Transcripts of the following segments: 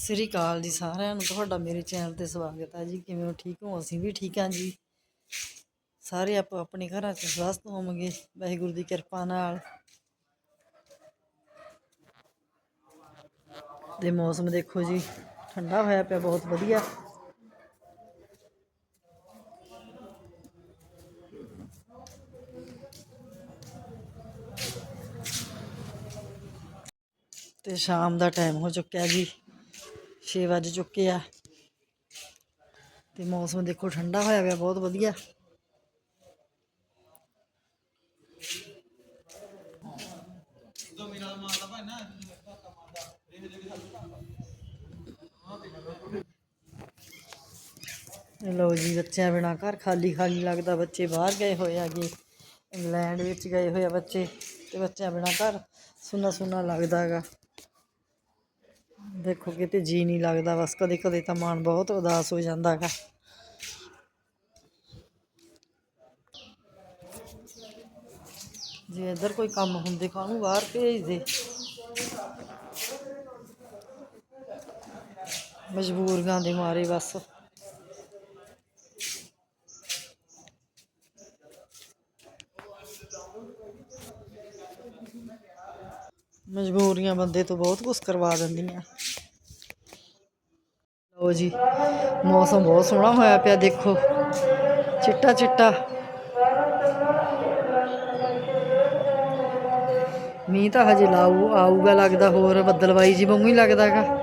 ਸ੍ਰੀ ਅਕਾਲ ਜੀ ਸਾਰਿਆਂ ਨੂੰ, ਤੁਹਾਡਾ ਮੇਰੇ ਚੈਨਲ ਤੇ ਸਵਾਗਤ ਹੈ ਜੀ। ਕਿਵੇਂ ਹੋ? ਠੀਕ ਹੋ? ਅਸੀਂ ਵੀ ਠੀਕ ਹਾਂ ਜੀ। ਸਾਰੇ ਆਪੋ ਆਪਣੇ ਘਰਾਂ 'ਚ ਸਵਸਥ ਹੋਵਾਂਗੇ, ਵਾਹਿਗੁਰੂ ਦੀ ਕਿਰਪਾ ਨਾਲ। ਤੇ ਮੌਸਮ ਦੇਖੋ ਜੀ, ਠੰਡਾ ਹੋਇਆ ਪਿਆ, ਬਹੁਤ ਵਧੀਆ। ਤੇ ਸ਼ਾਮ ਦਾ ਟਾਈਮ ਹੋ ਚੁੱਕਿਆ ਜੀ। 6 ਵੱਜ ਚੁੱਕੇ ਆ। ਤੇ ਮੌਸਮ ਦੇਖੋ ਠੰਡਾ ਹੋਇਆ ਪਿਆ, ਬਹੁਤ ਵਧੀਆ। ਲੋ ਜੀ, ਬੱਚਿਆਂ ਬਿਨਾ ਘਰ ਖਾਲੀ ਖਾਲੀ ਲੱਗਦਾ, ਬੱਚੇ ਬਾਹਰ ਗਏ ਹੋਏ ਆਗੇ ਇੰਗਲੈਂਡ ਵਿੱਚ ਗਏ ਹੋਏ ਆ ਬੱਚੇ, ਤੇ ਬੱਚਿਆਂ ਬਿਨਾ ਘਰ ਸੁੰਨਾ ਸੁੰਨਾ ਲੱਗਦਾ ਹੈਗਾ। ਦੇਖੋ, ਕਿਤੇ ਜੀ ਨਹੀਂ ਲੱਗਦਾ। ਬਸ ਕਦੇ ਕਦੇ ਤਾਂ ਮਨ ਬਹੁਤ ਉਦਾਸ ਹੋ ਜਾਂਦਾ ਹੈਗਾ। ਜੇ ਇੱਧਰ ਕੋਈ ਕੰਮ ਹੁੰਦੇ, ਕਾਹਨੂੰ ਬਾਹਰ ਭੇਜਦੇ? ਮਜਬੂਰੀਆਂ ਦੇ ਮਾਰੇ ਬਸ। ਮਜਬੂਰੀਆਂ ਬੰਦੇ ਤੋਂ ਬਹੁਤ ਕੁਝ ਕਰਵਾ ਦਿੰਦੀਆਂ। ਲਓ ਜੀ, ਮੌਸਮ ਬਹੁਤ ਸੋਹਣਾ ਹੋਇਆ ਪਿਆ, ਦੇਖੋ। ਚਿੱਟਾ ਚਿੱਟਾ। ਮੀਂਹ ਤਾਂ ਹਜੇ ਲਾਊ, ਆਊਗਾ ਲੱਗਦਾ, ਹੋਰ ਬੱਦਲਵਾਈ ਜੀ ਵਾਂਗੂ ਹੀ ਲੱਗਦਾ ਹੈਗਾ।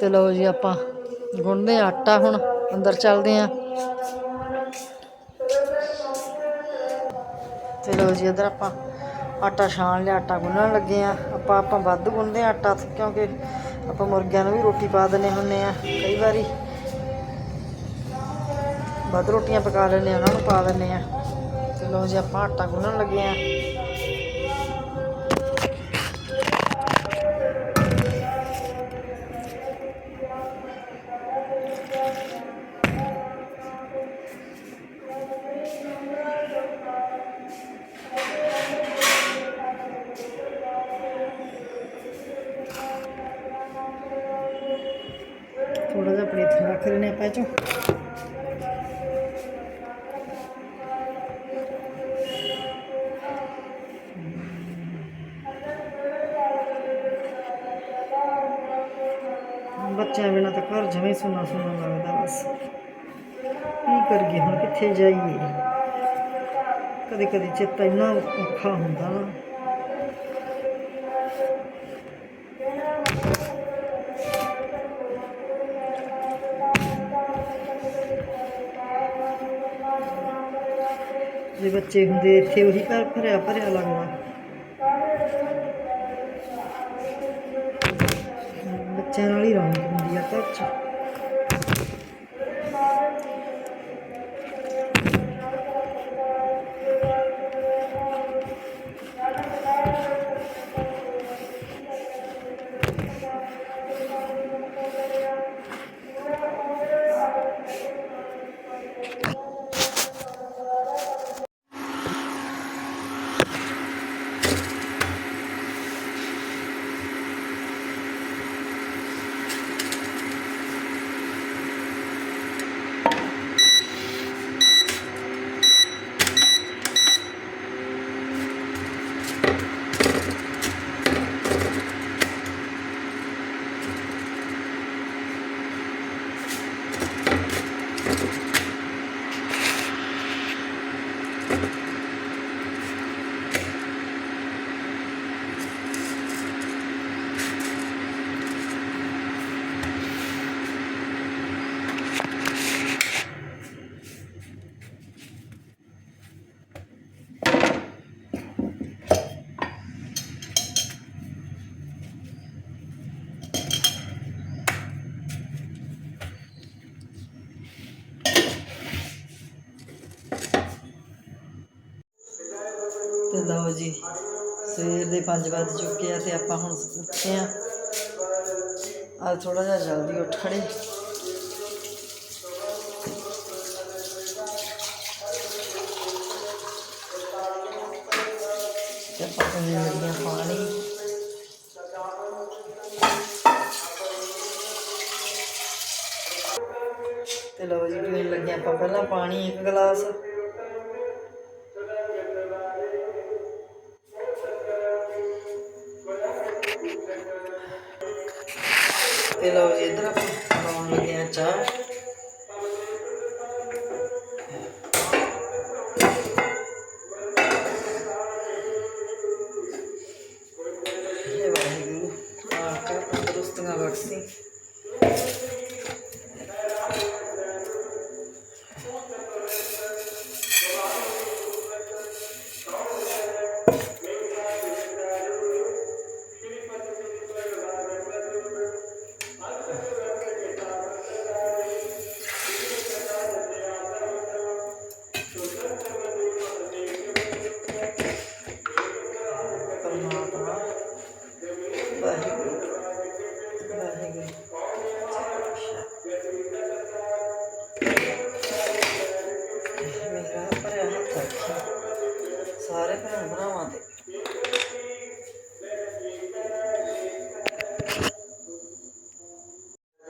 ਤੇ ਲਓ ਜੀ, ਆਪਾਂ ਗੁੰਨਦੇ ਹਾਂ ਆਟਾ ਹੁਣ, ਅੰਦਰ ਚੱਲਦੇ ਆਂ। ਤੇ ਲਓ ਜੀ, ਇਧਰ ਆਪਾਂ ਆਟਾ ਛਾਣ ਲਿਆ, ਆਟਾ ਗੁੰਨਣ ਲੱਗੇ ਆ ਆਪਾਂ ਆਪਾਂ ਵੱਧ ਗੁੰਨਦੇ ਆ ਆਟਾ, ਕਿਉਂਕਿ ਆਪਾਂ ਮੁਰਗਿਆਂ ਨੂੰ ਵੀ ਰੋਟੀ ਪਾ ਦਿੰਦੇ ਹੁੰਨੇ ਆ ਕਈ ਵਾਰੀ। ਵੱਧ ਰੋਟੀਆਂ ਪਕਾ ਲੈਂਦੇ ਆ ਉਹਨਾਂ ਨੂੰ ਪਾ ਦਿੰਦੇ ਆ ਤੇ ਲਓ ਜੀ, ਆਪਾਂ ਆਟਾ ਗੁੰਨਣ ਲੱਗੇ ਆ ਜਿਹਾ ਆਪਣੇ ਇੱਥੇ ਰੱਖ ਲੈਣੇ ਆਪਾਂ ਇਹ ਚੋਂ ਬੱਚਿਆਂ ਬਿਨਾਂ ਤਾਂ ਘਰ ਜਵੇਂ ਸੁਣਾ ਸੁਣਾ ਲੱਗਦਾ ਬਸ ਕੀ ਕਰੀਏ ਹੁਣ ਕਿੱਥੇ ਜਾਈਏ ਕਦੇ ਕਦੇ ਬੱਚੇ ਹੁੰਦੇ ਇੱਥੇ ਉਹੀ ਘਰ ਭਰਿਆ ਭਰਿਆ ਲੱਗਦਾ ਵੱਜ ਚੁੱਕੇ ਆ ਤੇ ਆਪਾਂ ਹੁਣ ਉੱਠੇ ਆ। ਅੱਜ ਥੋੜਾ ਜਿਹਾ ਜਲਦੀ ਉੱਠ ਖੜੇ। ਤੇ ਆਪਾਂ ਪੀਣ ਲੱਗੀਆਂ ਪਾਣੀ। ਤੇ ਲਓ ਜੀ, ਪੀਣ ਲੱਗਿਆ ਆਪਾਂ ਪਹਿਲਾਂ ਪਾਣੀ ਇੱਕ ਗਲਾਸ। ਲੱਗੇ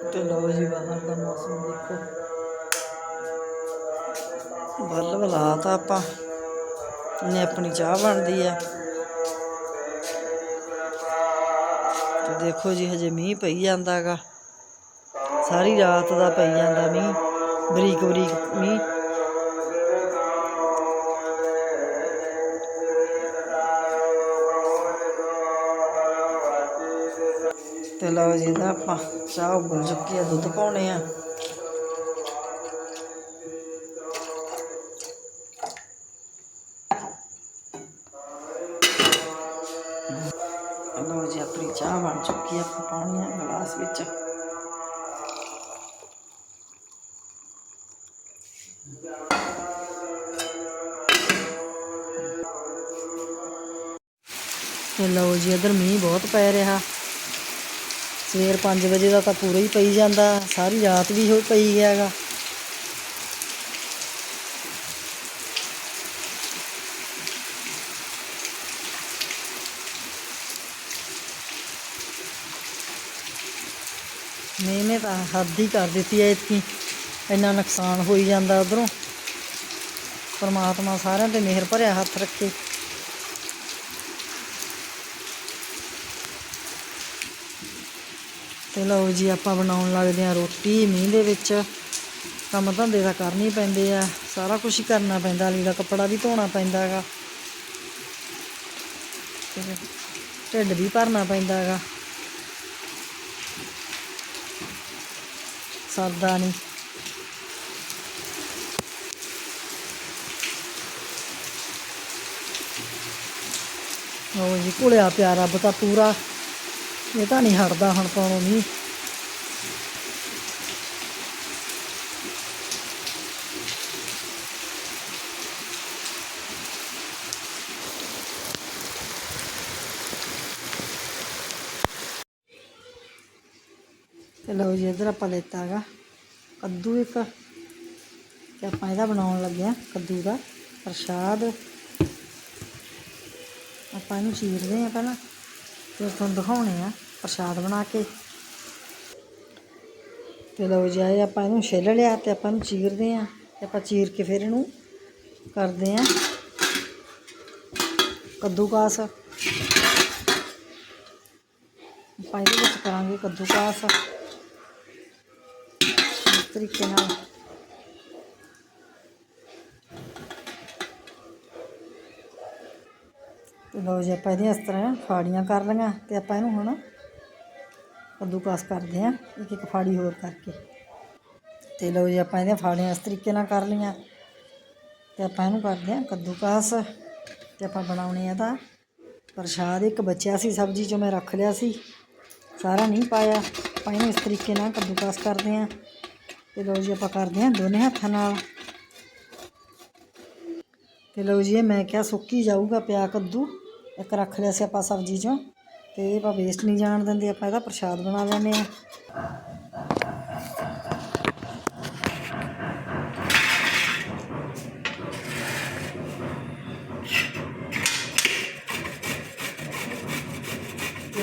ਤੇ ਲਓ ਜੀ ਬਾਹਰ ਦਾ ਮੌਸਮ ਦੇਖੋ। ਬੱਲ ਬਲਾਤਾ ਆਪਾਂ। ਨੇ ਆਪਣੀ ਚਾਹ ਬਣਦੀ ਆ। ਤੇ ਦੇਖੋ ਜੀ, ਹਜੇ ਮੀਂਹ ਪਈ ਜਾਂਦਾਗਾ ਸਾਰੀ ਰਾਤ ਦਾ ਪਈ ਜਾਂਦਾ ਮੀਂਹ। ਬਰੀਕ ਬਰੀਕ ਮੀਂਹ। ਤੇ ਲਓ ਜੀ, ਇਹਦਾ ਆਪਾਂ ਚਾਹ ਉਬਲ ਚੁੱਕੀ ਆ, ਦੁੱਧ ਪਾਉਣੇ ਆ। ਲਓ ਜੀ, ਆਪਣੀ ਚਾਹ ਬਣ ਚੁੱਕੀ ਆ, ਆਪਾਂ ਪਾਉਣੀ ਆ ਗਲਾਸ ਵਿੱਚ। ਤੇ ਲਓ ਜੀ, ਇਧਰ ਮੀਂਹ ਬਹੁਤ ਪੈ ਰਿਹਾ। ਸਵੇਰ 5 ਵਜੇ ਦਾ ਤਾਂ ਪੂਰਾ ਹੀ ਪਈ ਜਾਂਦਾ, ਸਾਰੀ ਰਾਤ ਵੀ ਹੋ ਪਈ ਗਿਆਗਾ ਮੀਂਹ ਤਾਂ ਹੱਦ ਹੀ ਕਰ ਦਿੱਤੀ ਐ ਇਤਨੀ ਇੰਨਾ ਨੁਕਸਾਨ ਹੋਈ ਜਾਂਦਾ ਉਧਰੋਂ। ਪਰਮਾਤਮਾ ਸਾਰਿਆਂ ਤੇ ਮਿਹਰ ਭਰਿਆ ਹੱਥ ਰੱਖੇ। ਤੇ ਲਓ ਜੀ, ਆਪਾਂ ਬਣਾਉਣ ਲੱਗਦੇ ਆ ਰੋਟੀ। ਮੀਂਹ ਦੇ ਵਿੱਚ ਕੰਮ ਧੰਦੇ ਤਾਂ ਕਰਨੇ ਹੀ ਪੈਂਦੇ ਆ। ਸਾਰਾ ਕੁਝ ਹੀ ਕਰਨਾ ਪੈਂਦਾ, ਅਲੀ ਦਾ ਕੱਪੜਾ ਵੀ ਧੋਣਾ ਪੈਂਦਾ ਹੈਗਾ ਤੇ ਢਿੱਡ ਵੀ ਭਰਨਾ ਪੈਂਦਾ ਹੈਗਾ ਸਰਦਾ ਨਹੀਂ ਉਹ ਜੀ, ਘੁਲਿਆ ਪਿਆ ਰੱਬ ਤਾਂ ਪੂਰਾ। ਇਹ ਤਾਂ ਨਹੀਂ ਹਟਦਾ ਹੁਣ ਪਾਉਣੋਂ ਨਹੀਂ ਤੇ ਲਓ ਜੀ, ਇਧਰ ਆਪਾਂ ਲੈਤਾ ਹੈਗਾ ਕੱਦੂ ਇੱਕ। ਤੇ ਆਪਾਂ ਇਹਦਾ ਬਣਾਉਣ ਲੱਗੇ ਆ ਕੱਦੂ ਦਾ ਪ੍ਰਸ਼ਾਦ। ਆਪਾਂ ਇਹਨੂੰ ਚੀਰਦੇ ਆ ਪਹਿਲਾਂ। ਫਿਰ ਤੁਹਾਨੂੰ ਦਿਖਾਉਣੇ ਆ ਪ੍ਰਸ਼ਾਦ ਬਣਾ ਕੇ। ਤੇ ਲਓ ਜੀ, ਆਏ ਆਪਾਂ ਇਹਨੂੰ ਛਿੱਲ ਲਿਆ ਤੇ ਆਪਾਂ ਇਹਨੂੰ ਚੀਰਦੇ ਆ ਤੇ ਆਪਾਂ ਚੀਰ ਕੇ ਫਿਰ ਇਹਨੂੰ ਕਰਦੇ ਆ ਕੱਦੂਕਾਸ। ਆਪਾਂ ਇਹਦੇ ਵਿੱਚ ਕਰਾਂਗੇ ਕੱਦੂਕਾਸ। ਇਸ ਤਰੀਕੇ ਨਾਲ ਲਓ ਜੀ, ਆਪਾਂ ਇਹਦੀਆਂ ਇਸ ਤਰ੍ਹਾਂ ਫਾੜੀਆਂ ਕਰ ਲਈਆਂ ਤੇ ਆਪਾਂ ਇਹਨੂੰ ਹੁਣ ਕੱਦੂਕਾਸ ਕਰਦੇ ਆਂ ਇੱਕ ਇੱਕ ਫਾੜੀ ਹੋਰ ਕਰਕੇ। ਤੇ ਲਓ ਜੀ, ਆਪਾਂ ਇਹਦੀਆਂ ਫਾੜੀਆਂ ਇਸ ਤਰੀਕੇ ਨਾਲ ਕਰ ਲਈਆਂ। ਤੇ ਆਪਾਂ ਇਹਨੂੰ ਕਰਦੇ ਆਂ ਕੱਦੂਕਾਸ ਤੇ ਆਪਾਂ ਬਣਾਉਣੇ ਆ ਤਾਂ ਪ੍ਰਸ਼ਾਦ, ਇੱਕ ਬਚਿਆ ਸੀ ਸਬਜ਼ੀ ਚੋਂ ਮੈਂ ਰੱਖ ਲਿਆ ਸੀ, ਸਾਰਾ ਨਹੀਂ ਪਾਇਆ। ਆਪਾਂ ਇਹਨੂੰ ਇਸ ਤਰੀਕੇ ਨਾਲ ਕੱਦੂਕਾਸ ਕਰਦੇ ਆਂ ਤੇ ਲਓ ਜੀ, ਆਪਾਂ ਕਰਦੇ ਆਂ ਦੋਨੇ ਹੱਥਾਂ ਨਾਲ। ਤੇ ਲਓ ਜੀ, ਇਹ ਮੈਂ ਕਿਹਾ ਸੁੱਕੀ ਜਾਊਗਾ ਪਿਆ ਕੱਦੂ। ਇੱਕ ਰੱਖ ਲਿਆ ਸੀ ਆਪਾਂ ਸਬਜ਼ੀ ਚੋਂ ਤੇ ਇਹ ਆਪਾਂ ਵੇਸਟ ਨਹੀਂ ਜਾਣ ਦਿੰਦੇ, ਆਪਾਂ ਇਹਦਾ ਪ੍ਰਸ਼ਾਦ ਬਣਾ ਲੈਂਦੇ ਆ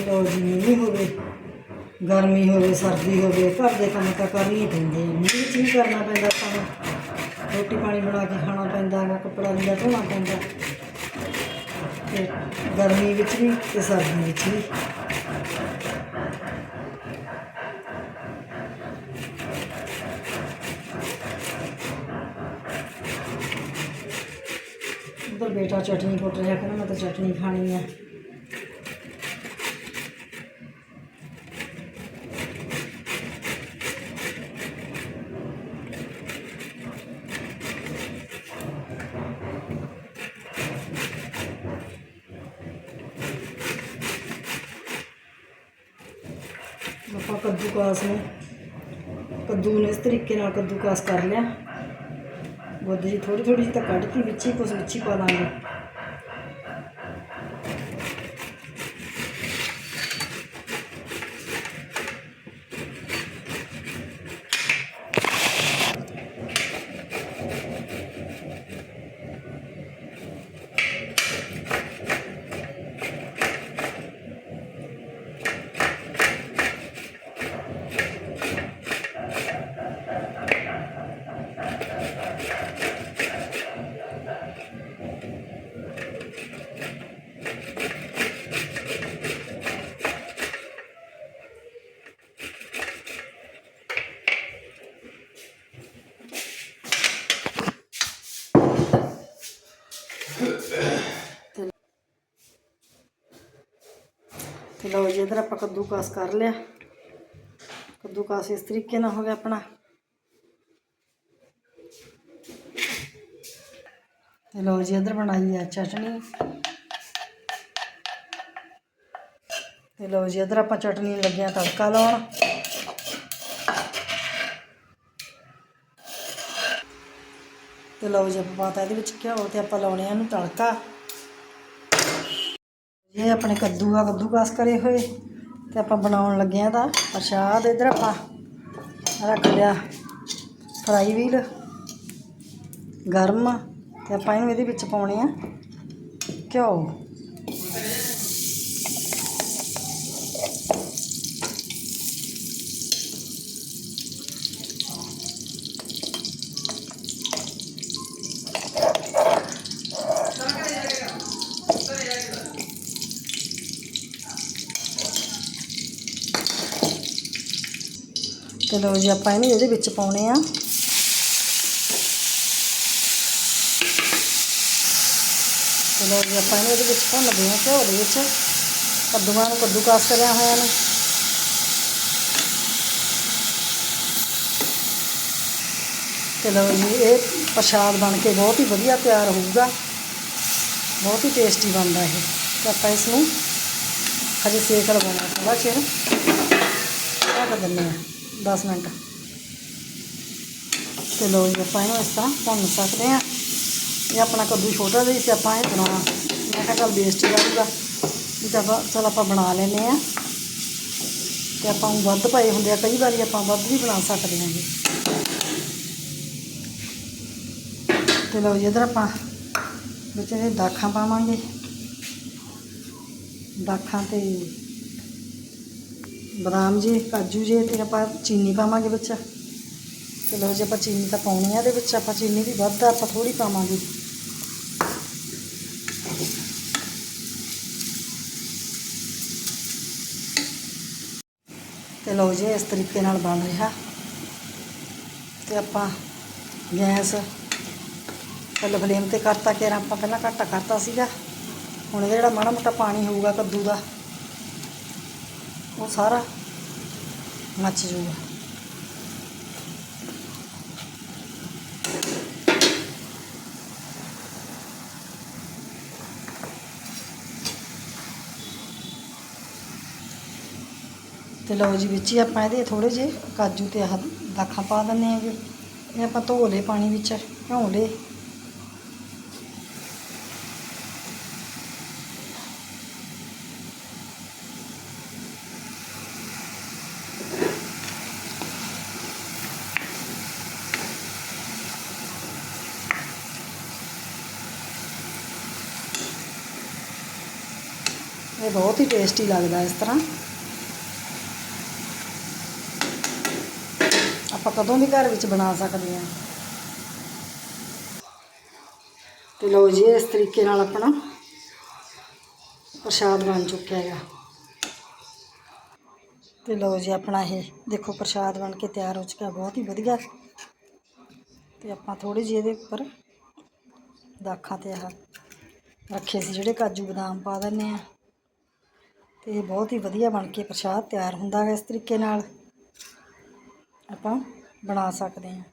ਲੋ ਜੀ, ਮੀਂਹ ਹੋਵੇ, ਗਰਮੀ ਹੋਵੇ, ਸਰਦੀ ਹੋਵੇ, ਘਰ ਦੇ ਕੰਮ ਤਾਂ ਕਰਨੇ ਹੀ ਪੈਂਦੇ ਆ। ਮੀਂਹ ਵਿੱਚ ਵੀ ਕਰਨਾ ਪੈਂਦਾ ਆਪਾਂ ਨੂੰ। ਰੋਟੀ ਪਾਣੀ ਬਣਾ ਕੇ ਖਾਣਾ ਪੈਂਦਾ ਵਾ, ਕੱਪੜਾ ਲੀੜਾ ਧੋਣਾ ਪੈਂਦਾ। ਤੇ ਗਰਮੀ ਵਿੱਚ ਵੀ ਤੇ ਸਰਦੀ ਵਿੱਚ ਵੀ। ਉਧਰ ਬੇਟਾ ਚਟਨੀ ਕੁੱਟ ਰਿਹਾ ਕਹਿੰਦਾ, ਮੈਂ ਤਾਂ ਚਟਨੀ ਖਾਣੀ ਆ। ਆਪਾਂ ਕੱਦੂਕਾਸ ਨੂੰ, ਕੱਦੂ ਨੂੰ ਇਸ ਤਰੀਕੇ ਨਾਲ ਕੱਦੂਕਾਸ ਕਰ ਲਿਆ। ਗੁੱਦ ਜੀ ਥੋੜੀ ਥੋੜੀ ਜਿਹੀ ਤਾਂ ਕੱਢਤੀ, ਵਿੱਚ ਹੀ ਕੁਛ ਵਿੱਚ ਹੀ ਪਾ ਦਾਂਗੇ ਲਓ ਜੀ, ਇਧਰ ਆਪਾਂ ਕੱਦੂਕਾਸ ਕਰ ਲਿਆ। ਕੱਦੂਕਾਸ ਇਸ ਤਰੀਕੇ ਨਾਲ ਹੋ ਗਿਆ ਆਪਣਾ। ਤੇ ਲਓ ਜੀ, ਇਧਰ ਬਣਾਈ ਆ ਚਟਣੀ ਤੇ ਲਓ ਜੀ, ਇਧਰ ਆਪਾਂ ਚਟਨੀ ਲੱਗਿਆ ਤੜਕਾ ਲਾਉਣ। ਤੇ ਲਓ ਜੀ, ਆਪਾਂ ਪਾਤਾ ਇਹਦੇ ਵਿੱਚ ਘਿਓ ਤੇ ਆਪਾਂ ਲਾਉਣੇ ਆ ਇਹਨੂੰ ਤੜਕਾ। ਇਹ ਆਪਣੇ ਕੱਦੂ ਆ ਕੱਦੂ ਕੱਦੂਕਾਸ ਕਰੇ ਹੋਏ ਤੇ ਆਪਾਂ ਬਣਾਉਣ ਲੱਗੇ ਆ ਤਾਂ ਪ੍ਰਸ਼ਾਦ ਇਧਰ ਆਪਾਂ ਰੱਖ ਲਿਆ। ਫਰਾਈ ਵੀਲ, ਗਰਮ ਤੇ ਆਪਾਂ ਇਹਨੂੰ ਇਹਦੇ ਵਿੱਚ ਪਾਉਣੇ ਆ ਘਿਓ। ਤੇ ਲਓ ਜੀ, ਆਪਾਂ ਇਹਨੂੰ ਇਹਦੇ ਵਿੱਚ ਪਾਉਣੇ ਆ। ਤੇ ਲਓ ਜੀ, ਆਪਾਂ ਇਹਨੂੰ ਇਹਦੇ ਵਿੱਚ ਭੁੰਨਦੇ ਆ ਘਿਓ ਦੇ ਵਿੱਚ। ਕੱਦੂਆਂ ਨੂੰ ਕੱਦੂਕਾਸ ਕਰਿਆ ਹੋਇਆ ਨੂੰ ਤੇ ਲਓ ਜੀ, ਇਹ ਪ੍ਰਸ਼ਾਦ ਬਣ ਕੇ ਬਹੁਤ ਹੀ ਵਧੀਆ ਤਿਆਰ ਹੋਊਗਾ। ਬਹੁਤ ਹੀ ਟੇਸਟੀ ਬਣਦਾ ਇਹ। ਤੇ ਆਪਾਂ ਇਸ ਨੂੰ ਹਜੇ ਸੇਕ ਲਗਾਉਣਾ ਥੋੜਾ ਚਿਰ। ਰੱਖ ਦਿੰਦੇ ਆ। 10 ਮਿੰਟ। ਤੇ ਲੋ ਜੀ, ਆਪਾਂ ਇਹਨੂੰ ਇਸ ਤਰ੍ਹਾਂ ਭੁੰਨ ਸਕਦੇ ਆ ਇਹ ਆਪਣਾ ਕੱਦੂ ਛੋਟਾ ਜਿਹਾ ਸੀ, ਆਪਾਂ ਇਹ ਬਣਾਉਣਾ ਮੈਂ ਕਿਹਾ ਚੱਲ ਵੇਸਟ ਜਾਊਗਾ ਵੀ ਤਾਂ ਚਲ ਆਪਾਂ ਬਣਾ ਲੈਨੇ ਆ ਤੇ ਆਪਾਂ ਨੂੰ ਵੱਧ ਪਏ ਹੁੰਦੇ ਆ, ਕਈ ਵਾਰੀ ਆਪਾਂ ਵੱਧ ਵੀ ਬਣਾ ਸਕਦੇ ਹਾਂ ਜੀ। ਤੇ ਲਓ ਜੀ, ਇਧਰ ਆਪਾਂ ਵਿੱਚ ਇਹ ਦਾਖਾਂ ਪਾਵਾਂਗੇ। ਦਾਖਾਂ ਤੇ ਬਦਾਮ ਜੇ, ਕਾਜੂ ਜੇ ਤੇ ਆਪਾਂ ਚੀਨੀ ਪਾਵਾਂਗੇ ਵਿੱਚ। ਤੇ ਲਓ ਜੀ ਆਪਾਂ ਚੀਨੀ ਤਾਂ ਪਾਉਣੀ ਆ, ਇਹਦੇ ਵਿੱਚ ਆਪਾਂ ਚੀਨੀ ਵੀ ਵੱਧ ਆਪਾਂ ਥੋੜੀ ਪਾਵਾਂਗੇ। ਤੇ ਲਓ ਜੀ ਇਸ ਤਰੀਕੇ ਨਾਲ ਬਣ ਰਿਹਾ। ਤੇ ਆਪਾਂ ਗੈਸ ਪਹਿਲਾਂ ਫਲੇਮ ਤੇ ਕਰਤਾ ਕਿ ਆਪਾਂ ਪਹਿਲਾਂ ਘੱਟ ਕਰਤਾ ਸੀਗਾ। ਹੁਣ ਇਹਦਾ ਜਿਹੜਾ ਮਾੜਾ ਮੋਟਾ ਪਾਣੀ ਹੋਊਗਾ, ਕੱਦੂ ਦਾ। ਉਹ ਸਾਰਾ ਮੱਚ ਜੂਗਾ। ਤੇ ਲਓ ਜੀ ਵਿੱਚ ਹੀ ਆਪਾਂ ਇਹਦੇ ਥੋੜੇ ਜਿਹੇ ਕਾਜੂ ਤੇ ਆਹ ਦਾਖਾਂ ਪਾ ਦਿੰਦੇ ਆਂਗੇ ਇਹ ਆਪਾਂ ਧੋ ਲਏ ਪਾਣੀ ਵਿੱਚ, ਭਿਉਂ ਲਏ। ਬਹੁਤ ਹੀ ਟੇਸਟੀ ਲੱਗਦਾ ਇਸ ਤਰ੍ਹਾਂ। ਆਪਾਂ ਕਦੋਂ ਵੀ ਘਰ ਵਿੱਚ ਬਣਾ ਸਕਦੇ ਹਾਂ। ਤੇ ਲਓ ਜੀ, ਇਸ ਤਰੀਕੇ ਨਾਲ ਆਪਣਾ ਪ੍ਰਸ਼ਾਦ ਬਣ ਚੁੱਕਿਆ ਹੈਗਾ। ਤੇ ਲਓ ਜੀ, ਆਪਣਾ ਇਹ ਦੇਖੋ ਪ੍ਰਸ਼ਾਦ ਬਣ ਕੇ ਤਿਆਰ ਹੋ ਚੁੱਕਿਆ, ਬਹੁਤ ਹੀ ਵਧੀਆ। ਤੇ ਆਪਾਂ ਥੋੜੀ ਜਿਹੀ ਇਹਦੇ ਉੱਪਰ ਦਾਖਾਂ ਤੇ ਆਹ ਰੱਖੇ ਸੀ, ਜਿਹੜੇ ਕਾਜੂ ਬਦਾਮ ਪਾ ਦਿੰਨੇ ਆ ਤੇ ਬਹੁਤ ਹੀ ਵਧੀਆ ਬਣ ਕੇ ਪ੍ਰਸ਼ਾਦ ਤਿਆਰ ਹੁੰਦਾ ਹੈ ਇਸ ਤਰੀਕੇ ਨਾਲ। ਆਪਾਂ ਬਣਾ ਸਕਦੇ ਹਾਂ।